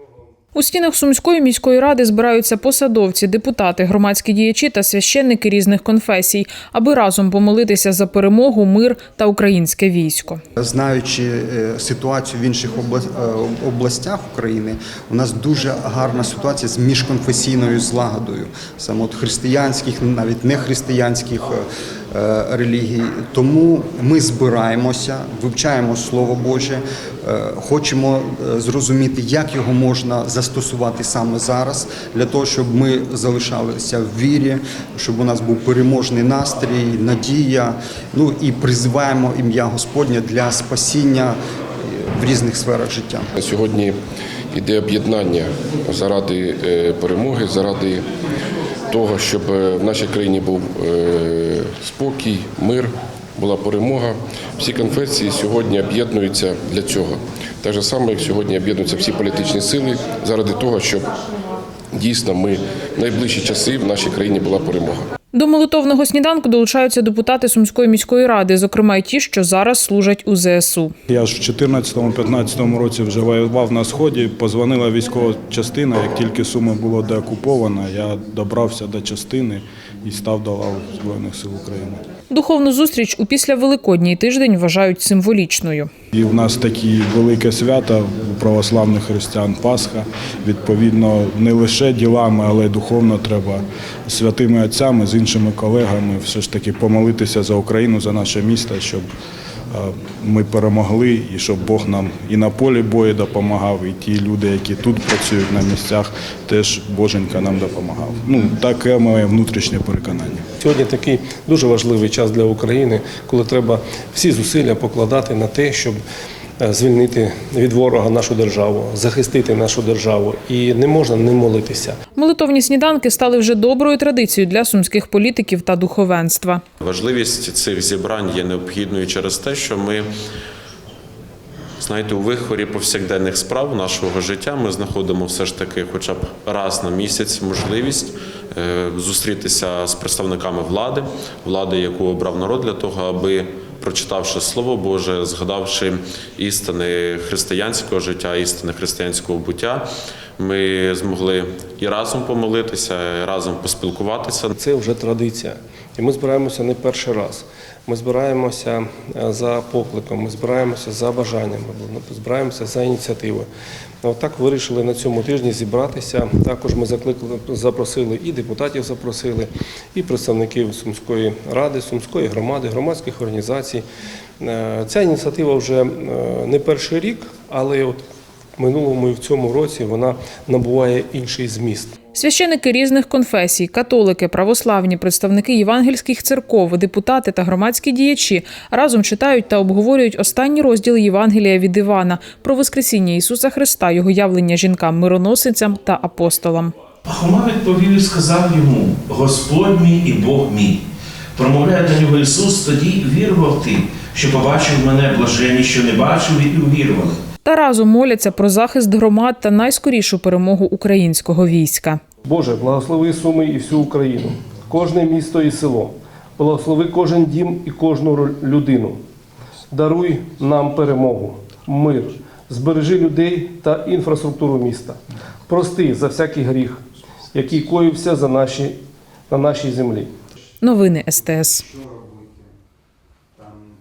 нього У стінах Сумської міської ради збираються посадовці, депутати, громадські діячі та священники різних конфесій, аби разом помолитися за перемогу, мир та українське військо. Знаючи е, ситуацію в інших е, областях України, у нас дуже гарна ситуація з міжконфесійною злагодою, саме от християнських, навіть не християнських е, релігій. Тому ми збираємося, вивчаємо Слово Боже, хочемо зрозуміти, як його можна застосувати саме зараз, для того, щоб ми залишалися в вірі, щоб у нас був переможний настрій, надія. Ну і призиваємо ім'я Господнє для спасіння е, в різних сферах життя. Сьогодні йде об'єднання заради е, перемоги, заради того, щоб е, в нашій країні був спокій, мир, була перемога. Всі конфесії сьогодні об'єднуються для цього. Так же саме, як сьогодні об'єднуються всі політичні сили заради того, щоб дійсно ми в найближчі часи в нашій країні була перемога. До молитовного сніданку долучаються депутати Сумської міської ради, зокрема й ті, що зараз служать у ЗСУ. Я ж в 2014-2015 році вже воював на сході. Позвонила військова частина. Як тільки сума була деокупована, я добрався до частини і став до лав Збройних сил України. Духовну зустріч у післявеликодній тиждень вважають символічною. І в нас такі велике свято православних християн Пасха. Відповідно, не лише ділами, але й духовно треба святими отцями з іншими колегами все ж таки помолитися за Україну, за наше місто, щоб е, ми перемогли і щоб Бог нам і на полі бою допомагав, і ті люди, які тут працюють на місцях, теж Боженька нам допомагав. Ну таке моє внутрішнє переконання. Сьогодні такий дуже важливий час для України, коли треба всі зусилля покладати на те, щоб звільнити від ворога нашу державу, захистити нашу державу. І не можна не молитися. Молитовні сніданки стали вже доброю традицією для сумських політиків та духовенства. Важливість цих зібрань є необхідною через те, що ми, знаєте, у вихорі повсякденних справ нашого життя ми знаходимо все ж таки, хоча б раз на місяць, можливість е, зустрітися з представниками влади, влади, яку обрав народ, для того, аби прочитавши Слово Боже, згадавши істини християнського життя, істини християнського буття, ми змогли і разом помолитися, і разом поспілкуватися. Це вже традиція. І ми збираємося не перший раз. Ми збираємося е, за покликом, ми збираємося за бажаннями, ми збираємося за ініціативою. Отак вирішили на цьому тижні зібратися. Також ми закликали, запросили і депутатів запросили, і представників Сумської ради, Сумської громади, громадських організацій. Е, Ця ініціатива вже е, не перший рік, але от минулому і в цьому році вона набуває інший зміст. Священики різних конфесій, католики, православні, представники євангельських церков, депутати та громадські діячі разом читають та обговорюють останні розділи Євангелія від Івана про Воскресіння Ісуса Христа, його явлення жінкам, мироносицям та апостолам. Пахома відповів і сказав йому: Господь мій і Бог мій. Промовляє до нього Ісус, тоді вірував ти, що побачив мене блажені, що не бачив і увірували. Та разом моляться про захист громад та найскорішу перемогу українського війська. Боже, благослови Суми і всю Україну, кожне місто і село, благослови кожен дім і кожну людину. Даруй нам перемогу, мир, збережи людей та інфраструктуру міста. Прости за всякий гріх, який коївся за наші, на нашій землі. Новини СТС.